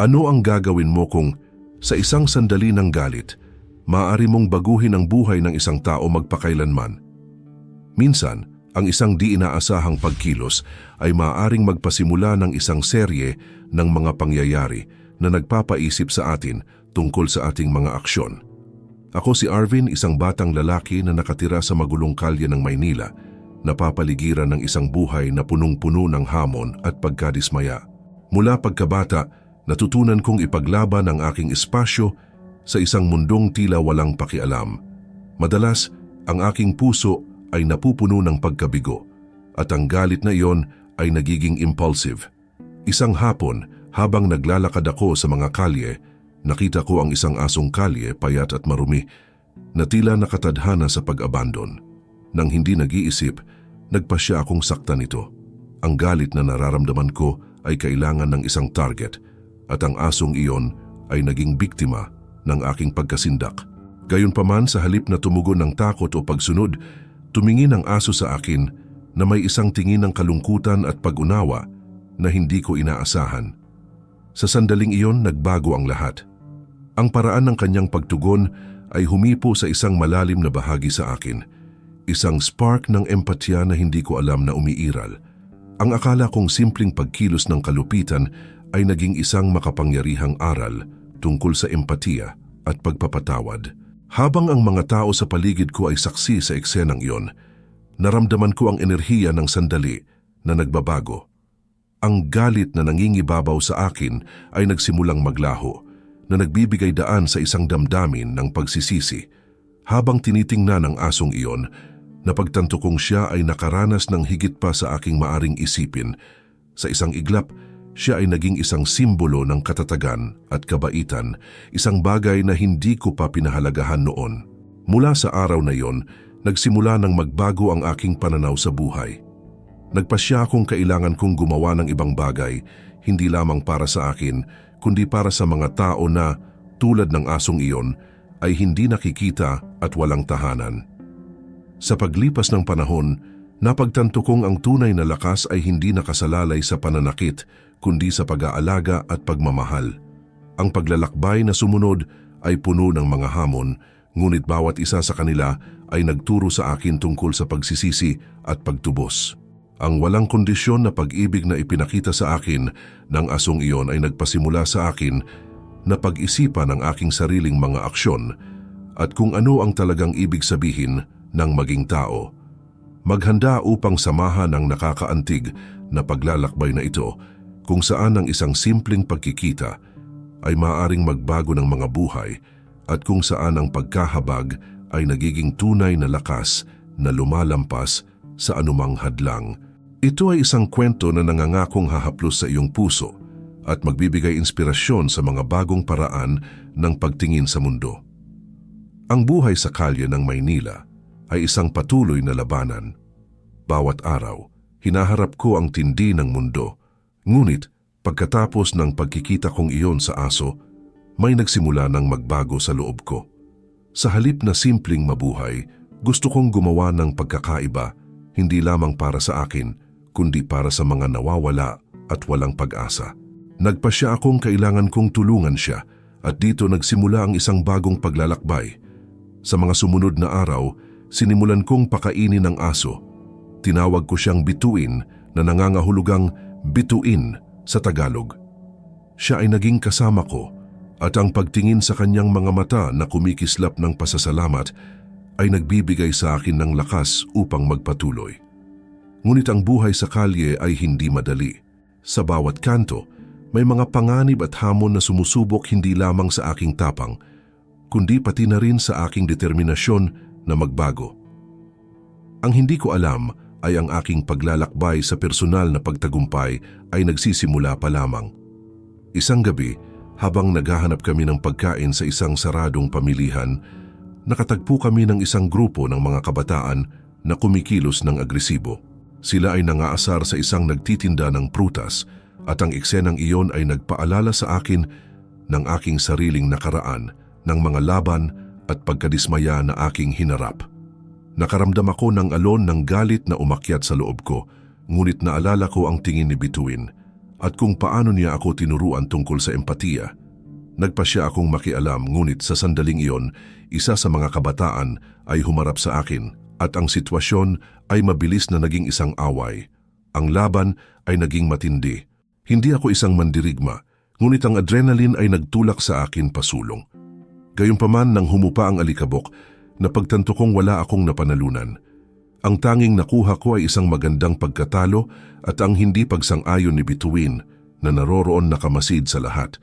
Ano ang gagawin mo kung sa isang sandali ng galit, maaari mong baguhin ang buhay ng isang tao magpakailanman? Minsan, ang isang di inaasahang pagkilos ay maaaring magpasimula ng isang serye ng mga pangyayari na nagpapaisip sa atin tungkol sa ating mga aksyon. Ako si Arvin, isang batang lalaki na nakatira sa magulong kalye ng Maynila, napapaligiran ng isang buhay na punong-puno ng hamon at pagkadismaya. Mula pagkabata, natutunan kong ipaglaban ang aking espasyo sa isang mundong tila walang pakialam. Madalas, ang aking puso ay napupuno ng pagkabigo at ang galit na iyon ay nagiging impulsive. Isang hapon, habang naglalakad ako sa mga kalye, nakita ko ang isang asong kalye payat at marumi na tila nakatadhana sa pag-abandon. Nang hindi nag-iisip, nagpasya akong saktan ito. Ang galit na nararamdaman ko ay kailangan ng isang target at ang asong iyon ay naging biktima ng aking pagkasindak. Gayunpaman sa halip na tumugon ng takot o pagsunod, tumingin ang aso sa akin na may isang tingin ng kalungkutan at pag-unawa na hindi ko inaasahan. Sa sandaling iyon, nagbago ang lahat. Ang paraan ng kanyang pagtugon ay humipo sa isang malalim na bahagi sa akin. Isang spark ng empatya na hindi ko alam na umiiral. Ang akala kong simpleng pagkilos ng kalupitan ay naging isang makapangyarihang aral tungkol sa empatiya at pagpapatawad. Habang ang mga tao sa paligid ko ay saksi sa eksenang iyon, naramdaman ko ang enerhiya ng sandali na nagbabago. Ang galit na nangingibabaw sa akin ay nagsimulang maglaho na nagbibigay daan sa isang damdamin ng pagsisisi. Habang tinitingnan ng asong iyon, napagtanto kong siya ay nakaranas ng higit pa sa aking maaring isipin. Sa isang iglap, siya ay naging isang simbolo ng katatagan at kabaitan, isang bagay na hindi ko pa pinahalagahan noon. Mula sa araw na iyon, nagsimula ng magbago ang aking pananaw sa buhay. Nagpasya akong kailangan kong gumawa ng ibang bagay, hindi lamang para sa akin, kundi para sa mga tao na, tulad ng asong iyon, ay hindi nakikita at walang tahanan. Sa paglipas ng panahon, napagtanto kong ang tunay na lakas ay hindi nakasalalay sa pananakit, kundi sa pag-aalaga at pagmamahal. Ang paglalakbay na sumunod ay puno ng mga hamon, ngunit bawat isa sa kanila ay nagturo sa akin tungkol sa pagsisisi at pagtubos. Ang walang kondisyon na pag-ibig na ipinakita sa akin ng asong iyon ay nagpasimula sa akin na pag-isipan ang aking sariling mga aksyon at kung ano ang talagang ibig sabihin ng maging tao. Maghanda upang samahan ang nakakaantig na paglalakbay na ito kung saan ang isang simpleng pagkikita ay maaring magbago ng mga buhay at kung saan ang pagkahabag ay nagiging tunay na lakas na lumalampas sa anumang hadlang. Ito ay isang kwento na nangangakong hahaplos sa iyong puso at magbibigay inspirasyon sa mga bagong paraan ng pagtingin sa mundo. Ang buhay sa kalye ng Maynila ay isang patuloy na labanan. Bawat araw, hinaharap ko ang tindi ng mundo. Ngunit, pagkatapos ng pagkikita kong iyon sa aso, may nagsimula ng magbago sa loob ko. Sa halip na simpleng mabuhay, gusto kong gumawa ng pagkakaiba, hindi lamang para sa akin, kundi para sa mga nawawala at walang pag-asa. Nagpasya akong kailangan kong tulungan siya at dito nagsimula ang isang bagong paglalakbay. Sa mga sumunod na araw, sinimulan kong pakainin ng aso. Tinawag ko siyang bituin na nangangahulugang bituin sa Tagalog. Siya ay naging kasama ko at ang pagtingin sa kanyang mga mata na kumikislap ng pasasalamat ay nagbibigay sa akin ng lakas upang magpatuloy. Ngunit ang buhay sa kalye ay hindi madali. Sa bawat kanto, may mga panganib at hamon na sumusubok hindi lamang sa aking tapang, kundi pati na rin sa aking determinasyon na magbago. Ang hindi ko alam ay ang aking paglalakbay sa personal na pagtagumpay ay nagsisimula pa lamang. Isang gabi, habang naghahanap kami ng pagkain sa isang saradong pamilihan, nakatagpo kami ng isang grupo ng mga kabataan na kumikilos ng agresibo. Sila ay nangaasar sa isang nagtitinda ng prutas at ang eksenang iyon ay nagpaalala sa akin ng aking sariling nakaraan ng mga laban at pagkadismaya na aking hinarap. Nakaramdam ako ng alon ng galit na umakyat sa loob ko, ngunit naalala ko ang tingin ni Bituin. at kung paano niya ako tinuruan tungkol sa empatiya. Nagpa siya akong makialam ngunit sa sandaling iyon, isa sa mga kabataan ay humarap sa akin at ang sitwasyon ay mabilis na naging isang away. Ang laban ay naging matindi. Hindi ako isang mandirigma, ngunit ang adrenaline ay nagtulak sa akin pasulong. Gayunpaman nang humupa ang alikabok, napagtanto kong wala akong napanalunan. Ang tanging nakuha ko ay isang magandang pagkatalo at ang hindi pagsang-ayon ni Bituin na naroroon nakamasid sa lahat.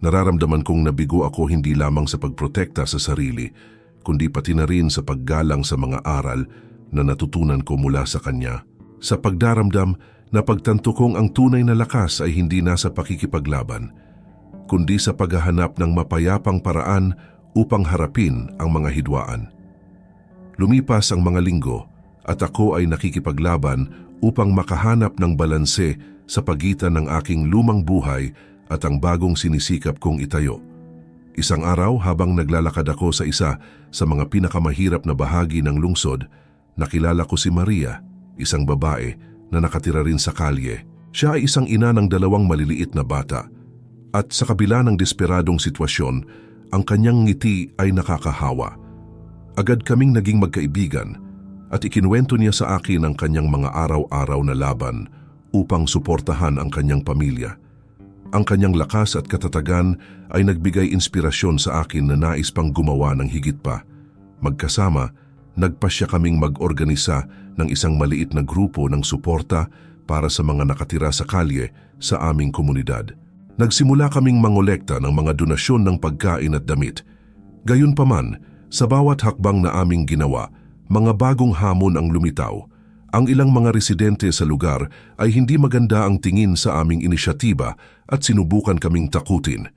Nararamdaman kong nabigo ako hindi lamang sa pagprotekta sa sarili, kundi pati na rin sa paggalang sa mga aral na natutunan ko mula sa kanya. Sa pagdaramdam, napagtanto kong ang tunay na lakas ay hindi nasa pakikipaglaban, kundi sa paghahanap ng mapayapang paraan upang harapin ang mga hidwaan. Lumipas ang mga linggo at ako ay nakikipaglaban upang makahanap ng balanse sa pagitan ng aking lumang buhay at ang bagong sinisikap kong itayo. Isang araw habang naglalakad ako sa isa sa mga pinakamahirap na bahagi ng lungsod, nakilala ko si Maria, isang babae na nakatira rin sa kalye. Siya ay isang ina ng dalawang maliliit na bata. At sa kabila ng desperadong sitwasyon, ang kanyang ngiti ay nakakahawa. Agad kaming naging magkaibigan at ikinuwento niya sa akin ang kanyang mga araw-araw na laban upang suportahan ang kanyang pamilya. Ang kanyang lakas at katatagan ay nagbigay inspirasyon sa akin na nais pang gumawa ng higit pa. Magkasama, nagpasya kaming mag-organisa ng isang maliit na grupo ng suporta para sa mga nakatira sa kalye sa aming komunidad. Nagsimula kaming mangolekta ng mga donasyon ng pagkain at damit. Gayunpaman, sa bawat hakbang na aming ginawa, mga bagong hamon ang lumitaw. Ang ilang mga residente sa lugar ay hindi maganda ang tingin sa aming inisyatiba at sinubukan kaming takutin.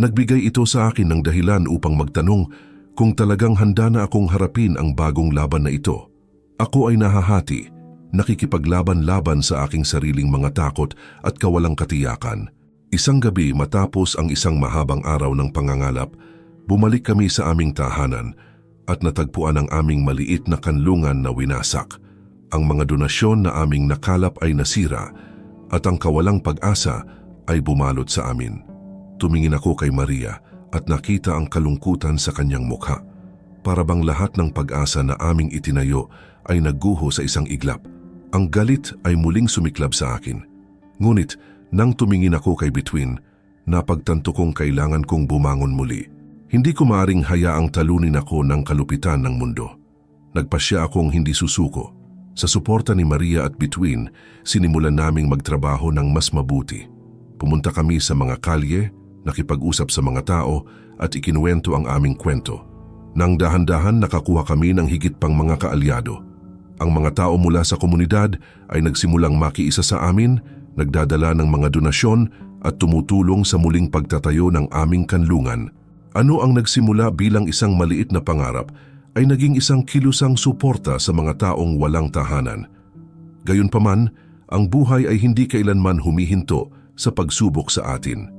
Nagbigay ito sa akin ng dahilan upang magtanong kung talagang handa na akong harapin ang bagong laban na ito. Ako ay nahahati, nakikipaglaban-laban sa aking sariling mga takot at kawalang katiyakan. Isang gabi matapos ang isang mahabang araw ng pangangalap, bumalik kami sa aming tahanan at natagpuan ang aming maliit na kanlungan na winasak. Ang mga donasyon na aming nakalap ay nasira at ang kawalang pag-asa ay bumalot sa amin. Tumingin ako kay Maria at nakita ang kalungkutan sa kanyang mukha. Para bang lahat ng pag-asa na aming itinayo ay nagguho sa isang iglap. Ang galit ay muling sumiklab sa akin. Ngunit nang tumingin ako kay Between, napagtanto kong kailangan kong bumangon muli. Hindi ko maaring hayaang talunin ako ng kalupitan ng mundo. Nagpasya akong hindi susuko. Sa suporta ni Maria at Between, sinimulan naming magtrabaho ng mas mabuti. Pumunta kami sa mga kalye, nakipag-usap sa mga tao at ikinuwento ang aming kwento. Nang dahan-dahan nakakuha kami ng higit pang mga kaalyado. Ang mga tao mula sa komunidad ay nagsimulang makiisa sa amin, nagdadala ng mga donasyon at tumutulong sa muling pagtatayo ng aming kanlungan. Ano ang nagsimula bilang isang maliit na pangarap ay naging isang kilusang suporta sa mga taong walang tahanan. Gayunpaman, ang buhay ay hindi kailanman humihinto sa pagsubok sa atin.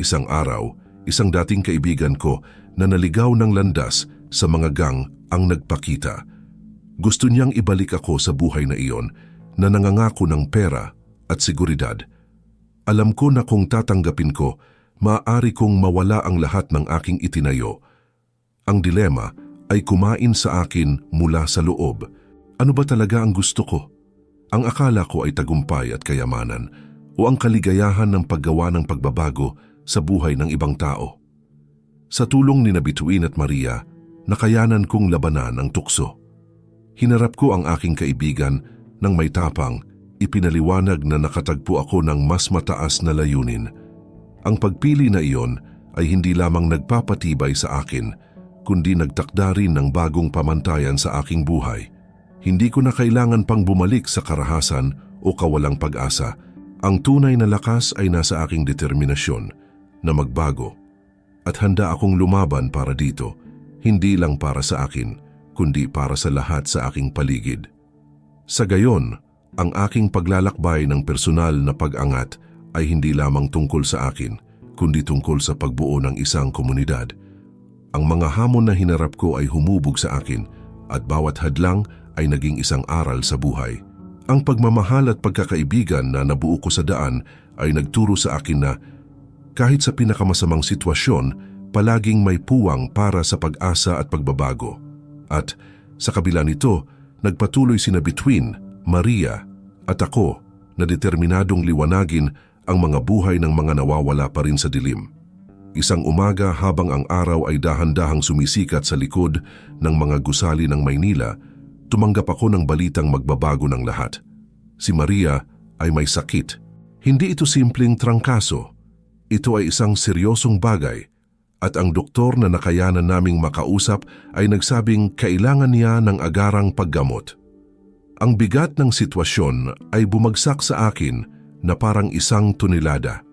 Isang araw, isang dating kaibigan ko na naligaw ng landas sa mga gang ang nagpakita. Gusto niyang ibalik ako sa buhay na iyon na nangangako ng pera at seguridad. Alam ko na kung tatanggapin ko, maaari kong mawala ang lahat ng aking itinayo. Ang dilema ay kumain sa akin mula sa loob. Ano ba talaga ang gusto ko? Ang akala ko ay tagumpay at kayamanan o ang kaligayahan ng paggawa ng pagbabago sa buhay ng ibang tao. Sa tulong ni Nabituin at Maria, nakayanan kong labanan ang tukso. Hinarap ko ang aking kaibigan ng may tapang, ipinaliwanag na nakatagpo ako ng mas mataas na layunin. Ang pagpili na iyon ay hindi lamang nagpapatibay sa akin, kundi nagtakda rin ng bagong pamantayan sa aking buhay. Hindi ko na kailangan pang bumalik sa karahasan o kawalang pag-asa. Ang tunay na lakas ay nasa aking determinasyon na magbago at handa akong lumaban para dito, hindi lang para sa akin, kundi para sa lahat sa aking paligid. Sa gayon, ang aking paglalakbay ng personal na pag-angat ay hindi lamang tungkol sa akin, kundi tungkol sa pagbuo ng isang komunidad. Ang mga hamon na hinarap ko ay humubog sa akin at bawat hadlang ay naging isang aral sa buhay. Ang pagmamahal at pagkakaibigan na nabuo ko sa daan ay nagturo sa akin na kahit sa pinakamasamang sitwasyon, palaging may puwang para sa pag-asa at pagbabago. At sa kabila nito, nagpatuloy sina Between, Maria at ako na determinadong liwanagin ang mga buhay ng mga nawawala pa rin sa dilim. Isang umaga habang ang araw ay dahan-dahang sumisikat sa likod ng mga gusali ng Maynila, tumanggap ako ng balitang magbabago ng lahat. Si Maria ay may sakit. Hindi ito simpleng trangkaso. Ito ay isang seryosong bagay at ang doktor na nakayanan naming makausap ay nagsabing kailangan niya ng agarang paggamot. Ang bigat ng sitwasyon ay bumagsak sa akin na parang isang tunilada.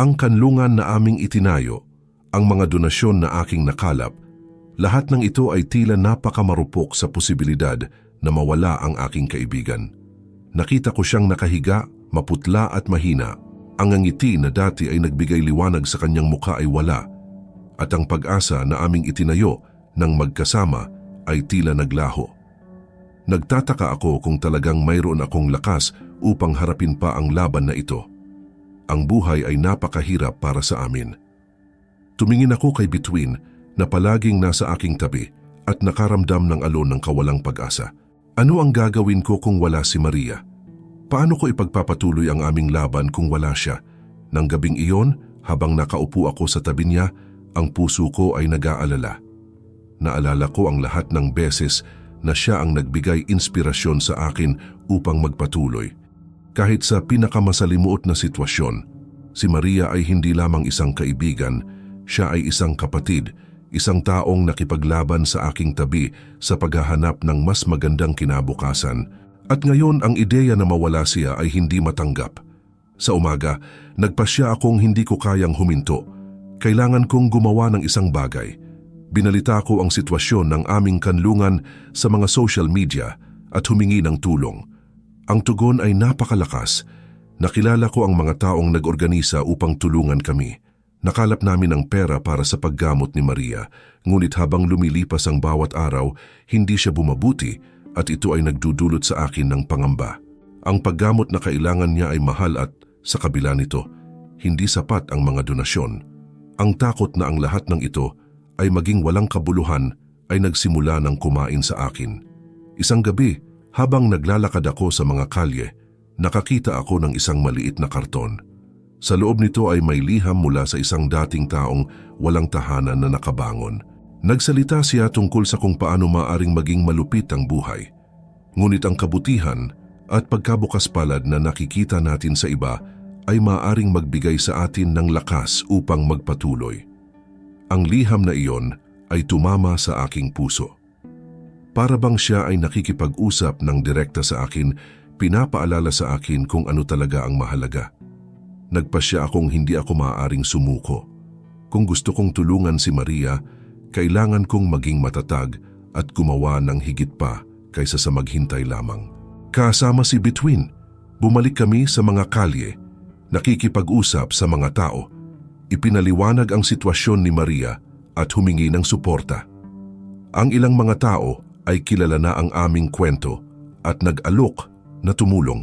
Ang kanlungan na aming itinayo, ang mga donasyon na aking nakalap, lahat ng ito ay tila napakamarupok sa posibilidad na mawala ang aking kaibigan. Nakita ko siyang nakahiga, maputla at mahina. Ang ngiti na dati ay nagbigay liwanag sa kanyang mukha ay wala at ang pag-asa na aming itinayo ng magkasama ay tila naglaho. Nagtataka ako kung talagang mayroon akong lakas upang harapin pa ang laban na ito. Ang buhay ay napakahirap para sa amin. Tumingin ako kay Between na palaging nasa aking tabi at nakaramdam ng alon ng kawalang pag-asa. Ano ang gagawin ko kung wala si Maria? Paano ko ipagpapatuloy ang aming laban kung wala siya? Nang gabing iyon, habang nakaupo ako sa tabi niya, ang puso ko ay nag-aalala. Naalala ko ang lahat ng beses na siya ang nagbigay inspirasyon sa akin upang magpatuloy. Kahit sa pinakamasalimuot na sitwasyon, si Maria ay hindi lamang isang kaibigan, siya ay isang kapatid, isang taong nakipaglaban sa aking tabi sa paghahanap ng mas magandang kinabukasan. At ngayon ang ideya na mawala siya ay hindi matanggap. Sa umaga, nagpasya akong hindi ko kayang huminto. Kailangan kong gumawa ng isang bagay. Binalita ko ang sitwasyon ng aming kanlungan sa mga social media at humingi ng tulong. Ang tugon ay napakalakas. Nakilala ko ang mga taong nag-organisa upang tulungan kami. Nakalap namin ang pera para sa paggamot ni Maria, ngunit habang lumilipas ang bawat araw, hindi siya bumabuti at ito ay nagdudulot sa akin ng pangamba. Ang paggamot na kailangan niya ay mahal at, sa kabila nito, hindi sapat ang mga donasyon. Ang takot na ang lahat ng ito ay maging walang kabuluhan ay nagsimula ng kumain sa akin. Isang gabi, habang naglalakad ako sa mga kalye, nakakita ako ng isang maliit na karton. Sa loob nito ay may liham mula sa isang dating taong walang tahanan na nakabangon. Nagsalita siya tungkol sa kung paano maaring maging malupit ang buhay. Ngunit ang kabutihan at pagkabukas palad na nakikita natin sa iba ay maaring magbigay sa atin ng lakas upang magpatuloy. Ang liham na iyon ay tumama sa aking puso. Para bang siya ay nakikipag-usap ng direkta sa akin, pinapaalala sa akin kung ano talaga ang mahalaga. Nagpasya akong hindi ako maaaring sumuko. Kung gusto kong tulungan si Maria, kailangan kong maging matatag at gumawa ng higit pa kaysa sa maghintay lamang. Kasama si Between, bumalik kami sa mga kalye, nakikipag-usap sa mga tao. Ipinaliwanag ang sitwasyon ni Maria at humingi ng suporta. Ang ilang mga tao ay kilala na ang aming kwento at nag-alok na tumulong.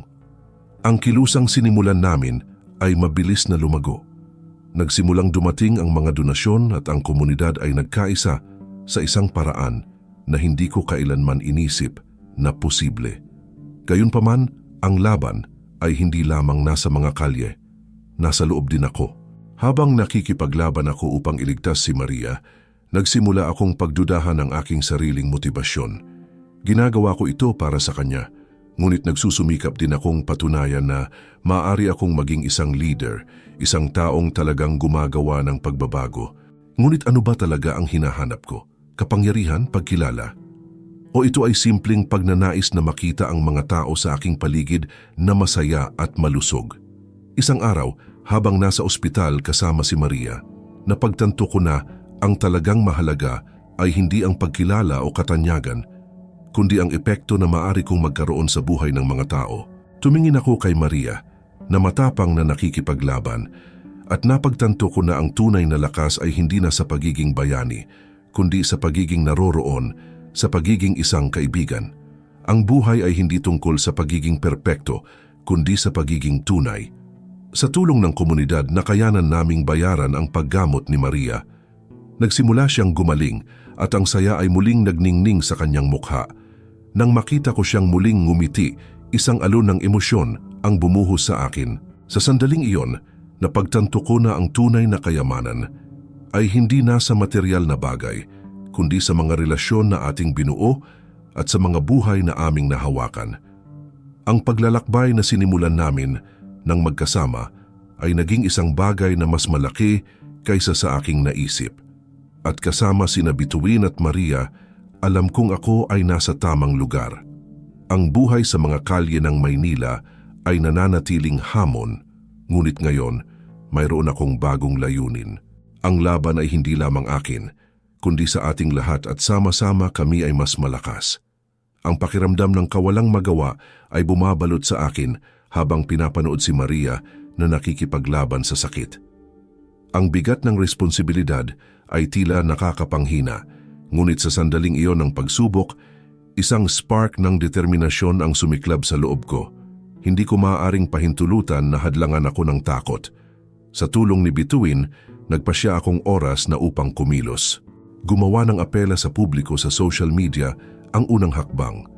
Ang kilusang sinimulan namin ay mabilis na lumago. Nagsimulang dumating ang mga donasyon at ang komunidad ay nagkaisa sa isang paraan na hindi ko kailanman inisip na posible. Gayunpaman, ang laban ay hindi lamang nasa mga kalye, nasa loob din ako. Habang nakikipaglaban ako upang iligtas si Maria, Nagsimula akong pagdudahan ng aking sariling motibasyon. Ginagawa ko ito para sa kanya, ngunit nagsusumikap din akong patunayan na maaari akong maging isang leader, isang taong talagang gumagawa ng pagbabago. Ngunit ano ba talaga ang hinahanap ko? Kapangyarihan, pagkilala? O ito ay simpleng pagnanais na makita ang mga tao sa aking paligid na masaya at malusog? Isang araw, habang nasa ospital kasama si Maria, napagtanto ko na ang talagang mahalaga ay hindi ang pagkilala o katanyagan, kundi ang epekto na maari kong magkaroon sa buhay ng mga tao. Tumingin ako kay Maria na matapang na nakikipaglaban at napagtanto ko na ang tunay na lakas ay hindi na sa pagiging bayani, kundi sa pagiging naroroon, sa pagiging isang kaibigan. Ang buhay ay hindi tungkol sa pagiging perpekto, kundi sa pagiging tunay. Sa tulong ng komunidad, nakayanan naming bayaran ang paggamot ni Maria. Nagsimula siyang gumaling at ang saya ay muling nagningning sa kanyang mukha. Nang makita ko siyang muling ngumiti, isang alon ng emosyon ang bumuhos sa akin. Sa sandaling iyon, napagtanto ko na ang tunay na kayamanan ay hindi nasa material na bagay, kundi sa mga relasyon na ating binuo at sa mga buhay na aming nahawakan. Ang paglalakbay na sinimulan namin ng magkasama ay naging isang bagay na mas malaki kaysa sa aking naisip. At kasama sina Bituin at Maria, alam kong ako ay nasa tamang lugar. Ang buhay sa mga kalye ng Maynila ay nananatiling hamon, ngunit ngayon, mayroon akong bagong layunin. Ang laban ay hindi lamang akin, kundi sa ating lahat at sama-sama kami ay mas malakas. Ang pakiramdam ng kawalang magawa ay bumabalot sa akin habang pinapanood si Maria na nakikipaglaban sa sakit. Ang bigat ng responsibilidad ay tila nakakapanghina, ngunit sa sandaling iyon ng pagsubok, isang spark ng determinasyon ang sumiklab sa loob ko. Hindi ko maaaring pahintulutan na hadlangan ako ng takot. Sa tulong ni Bituin, nagpasya akong oras na upang kumilos. Gumawa ng apela sa publiko sa social media ang unang hakbang.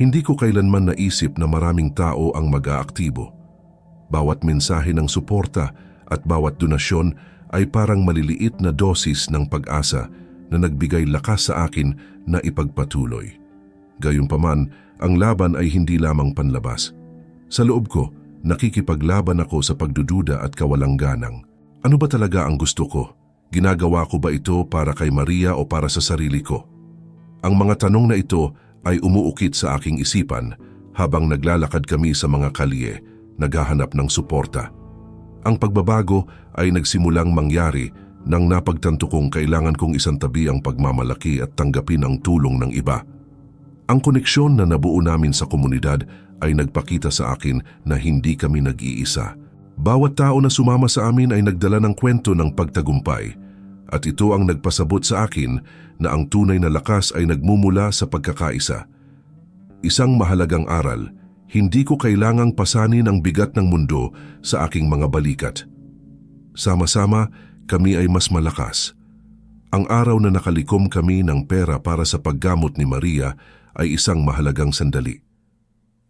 Hindi ko kailanman naisip na maraming tao ang mag-aaktibo. Bawat mensahe ng suporta at bawat donasyon ay parang maliliit na dosis ng pag-asa na nagbigay lakas sa akin na ipagpatuloy. Gayunpaman, ang laban ay hindi lamang panlabas. Sa loob ko, nakikipaglaban ako sa pagdududa at kawalang ganang. Ano ba talaga ang gusto ko? Ginagawa ko ba ito para kay Maria o para sa sarili ko? Ang mga tanong na ito ay umuukit sa aking isipan habang naglalakad kami sa mga kalye, naghahanap ng suporta. Ang pagbabago ay nagsimulang mangyari nang napagtanto kong kailangan kong isantabi ang pagmamalaki at tanggapin ang tulong ng iba. Ang koneksyon na nabuo namin sa komunidad ay nagpakita sa akin na hindi kami nag-iisa. Bawat tao na sumama sa amin ay nagdala ng kwento ng pagtagumpay at ito ang nagpasabot sa akin na ang tunay na lakas ay nagmumula sa pagkakaisa. Isang mahalagang aral, hindi ko kailangang pasanin ang bigat ng mundo sa aking mga balikat. Sama-sama, kami ay mas malakas. Ang araw na nakalikom kami ng pera para sa paggamot ni Maria ay isang mahalagang sandali.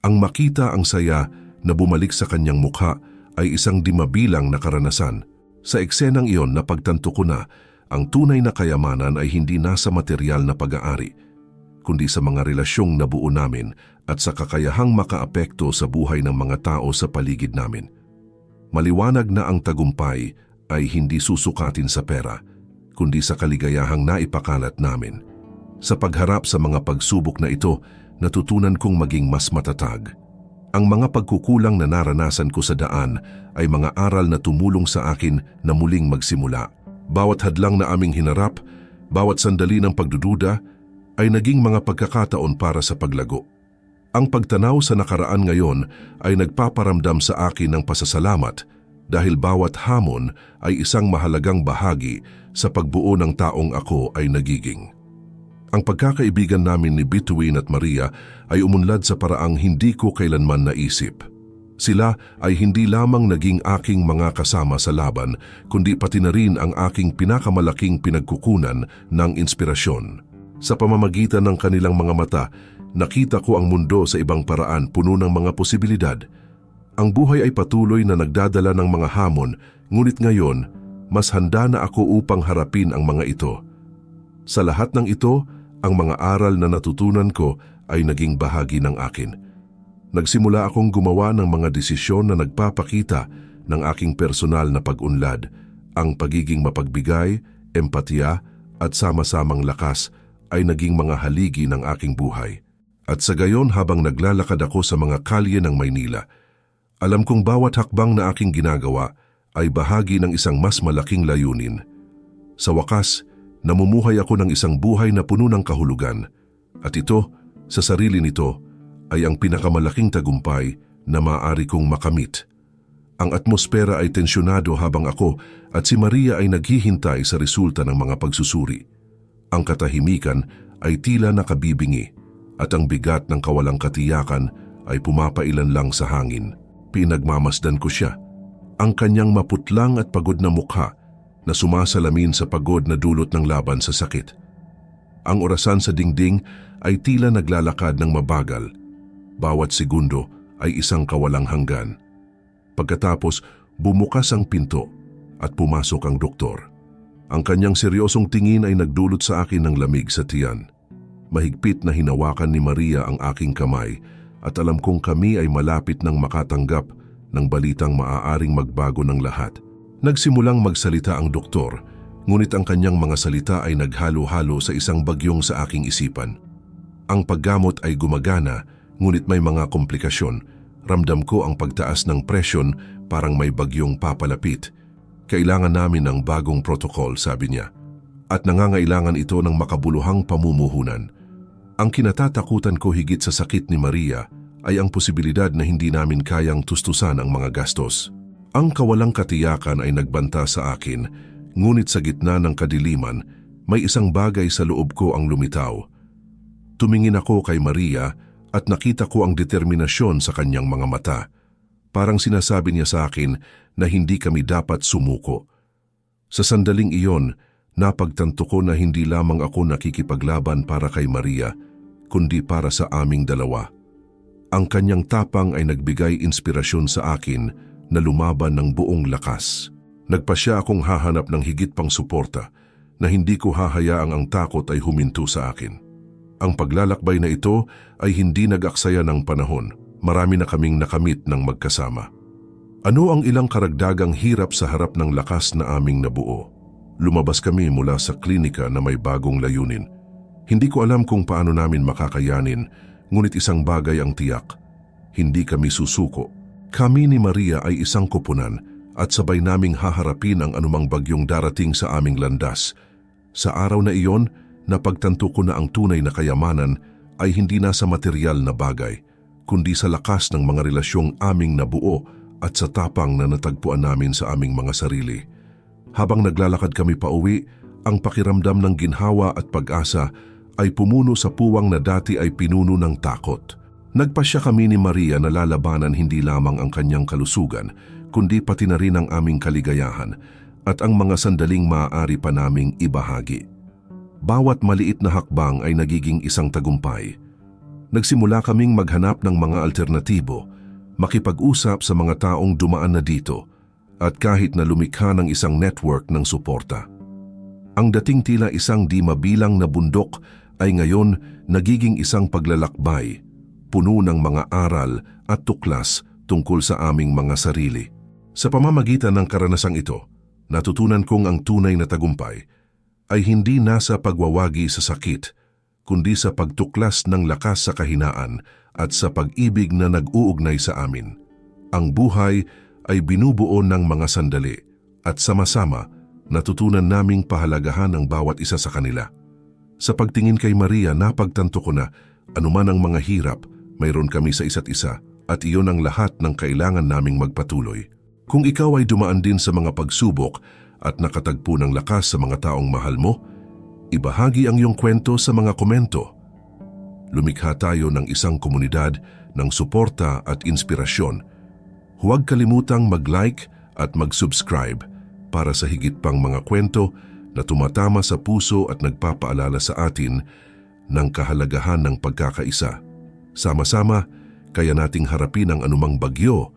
Ang makita ang saya na bumalik sa kanyang mukha ay isang dimabilang na karanasan. Sa eksenang iyon napagtanto ko na ang tunay na kayamanan ay hindi nasa material na pag-aari, kundi sa mga relasyong nabuo namin at sa kakayahang makaapekto sa buhay ng mga tao sa paligid namin. Maliwanag na ang tagumpay ay hindi susukatin sa pera, kundi sa kaligayahang naipakalat namin. Sa pagharap sa mga pagsubok na ito, natutunan kong maging mas matatag. Ang mga pagkukulang na naranasan ko sa daan ay mga aral na tumulong sa akin na muling magsimula. Bawat hadlang na aming hinarap, bawat sandali ng pagdududa, ay naging mga pagkakataon para sa paglago. Ang pagtanaw sa nakaraan ngayon ay nagpaparamdam sa akin ng pasasalamat dahil bawat hamon ay isang mahalagang bahagi sa pagbuo ng taong ako ay nagiging. Ang pagkakaibigan namin ni Bituin at Maria ay umunlad sa paraang hindi ko kailanman naisip. Sila ay hindi lamang naging aking mga kasama sa laban, kundi pati na rin ang aking pinakamalaking pinagkukunan ng inspirasyon. Sa pamamagitan ng kanilang mga mata, nakita ko ang mundo sa ibang paraan puno ng mga posibilidad. Ang buhay ay patuloy na nagdadala ng mga hamon, ngunit ngayon, mas handa na ako upang harapin ang mga ito. Sa lahat ng ito, ang mga aral na natutunan ko ay naging bahagi ng akin. Nagsimula akong gumawa ng mga desisyon na nagpapakita ng aking personal na pag-unlad, ang pagiging mapagbigay, empatya at sama-samang lakas ay naging mga haligi ng aking buhay. At sa gayon habang naglalakad ako sa mga kalye ng Maynila, alam kong bawat hakbang na aking ginagawa ay bahagi ng isang mas malaking layunin. Sa wakas, namumuhay ako ng isang buhay na puno ng kahulugan at ito, sa sarili nito, ay ang pinakamalaking tagumpay na maaari kong makamit. Ang atmosfera ay tensyonado habang ako at si Maria ay naghihintay sa resulta ng mga pagsusuri. Ang katahimikan ay tila nakabibingi at ang bigat ng kawalang katiyakan ay pumapailan lang sa hangin. Pinagmamasdan ko siya. ang kanyang maputlang at pagod na mukha na sumasalamin sa pagod na dulot ng laban sa sakit. Ang orasan sa dingding ay tila naglalakad ng mabagal. Bawat segundo ay isang kawalang hanggan. Pagkatapos, bumukas ang pinto at pumasok ang doktor. Ang kanyang seryosong tingin ay nagdulot sa akin ng lamig sa tiyan. Mahigpit na hinawakan ni Maria ang aking kamay at alam kong kami ay malapit ng makatanggap ng balitang maaaring magbago ng lahat. Nagsimulang magsalita ang doktor, ngunit ang kanyang mga salita ay naghalo-halo sa isang bagyong sa aking isipan. Ang paggamot ay gumagana, ngunit may mga komplikasyon. Ramdam ko ang pagtaas ng presyon parang may bagyong papalapit. Kailangan namin ng bagong protocol, sabi niya. At nangangailangan ito ng makabuluhang pamumuhunan. Ang kinatatakutan ko higit sa sakit ni Maria ay ang posibilidad na hindi namin kayang tustusan ang mga gastos. Ang kawalang katiyakan ay nagbanta sa akin, ngunit sa gitna ng kadiliman, may isang bagay sa loob ko ang lumitaw. Tumingin ako kay Maria at nakita ko ang determinasyon sa kanyang mga mata. Parang sinasabi niya sa akin na hindi kami dapat sumuko. Sa sandaling iyon, napagtanto ko na hindi lamang ako nakikipaglaban para kay Maria, kundi para sa aming dalawa. Ang kanyang tapang ay nagbigay inspirasyon sa akin na lumaban ng buong lakas. Nagpasya akong hahanap ng higit pang suporta na hindi ko hahayaang ang takot ay huminto sa akin. Ang paglalakbay na ito ay hindi nag-aksaya ng panahon. Marami na kaming nakamit ng magkasama. Ano ang ilang karagdagang hirap sa harap ng lakas na aming nabuo? Lumabas kami mula sa klinika na may bagong layunin. Hindi ko alam kung paano namin makakayanin, ngunit isang bagay ang tiyak. Hindi kami susuko. Kami ni Maria ay isang kupunan at sabay naming haharapin ang anumang bagyong darating sa aming landas. Sa araw na iyon, napagtanto ko na ang tunay na kayamanan ay hindi nasa material na bagay, kundi sa lakas ng mga relasyong aming nabuo at sa tapang na natagpuan namin sa aming mga sarili. Habang naglalakad kami pa uwi, ang pakiramdam ng ginhawa at pag-asa ay pumuno sa puwang na dati ay pinuno ng takot. Nagpasya kami ni Maria na lalabanan hindi lamang ang kanyang kalusugan, kundi pati na rin ang aming kaligayahan at ang mga sandaling maaari pa naming ibahagi. Bawat maliit na hakbang ay nagiging isang tagumpay. Nagsimula kaming maghanap ng mga alternatibo, makipag-usap sa mga taong dumaan na dito, at kahit na lumikha ng isang network ng suporta. Ang dating tila isang di mabilang na bundok ay ngayon nagiging isang paglalakbay, puno ng mga aral at tuklas tungkol sa aming mga sarili. Sa pamamagitan ng karanasang ito, natutunan kong ang tunay na tagumpay ay hindi nasa pagwawagi sa sakit, kundi sa pagtuklas ng lakas sa kahinaan at sa pag-ibig na nag-uugnay sa amin. Ang buhay ay binubuo ng mga sandali at sama-sama natutunan naming pahalagahan ang bawat isa sa kanila. Sa pagtingin kay Maria, napagtanto ko na anuman ang mga hirap, mayroon kami sa isa't isa at iyon ang lahat ng kailangan naming magpatuloy. Kung ikaw ay dumaan din sa mga pagsubok at nakatagpo ng lakas sa mga taong mahal mo, ibahagi ang iyong kwento sa mga komento. Lumikha tayo ng isang komunidad ng suporta at inspirasyon. Huwag kalimutang mag-like at mag-subscribe para sa higit pang mga kwento na tumatama sa puso at nagpapaalala sa atin ng kahalagahan ng pagkakaisa. Sama-sama, kaya nating harapin ang anumang bagyo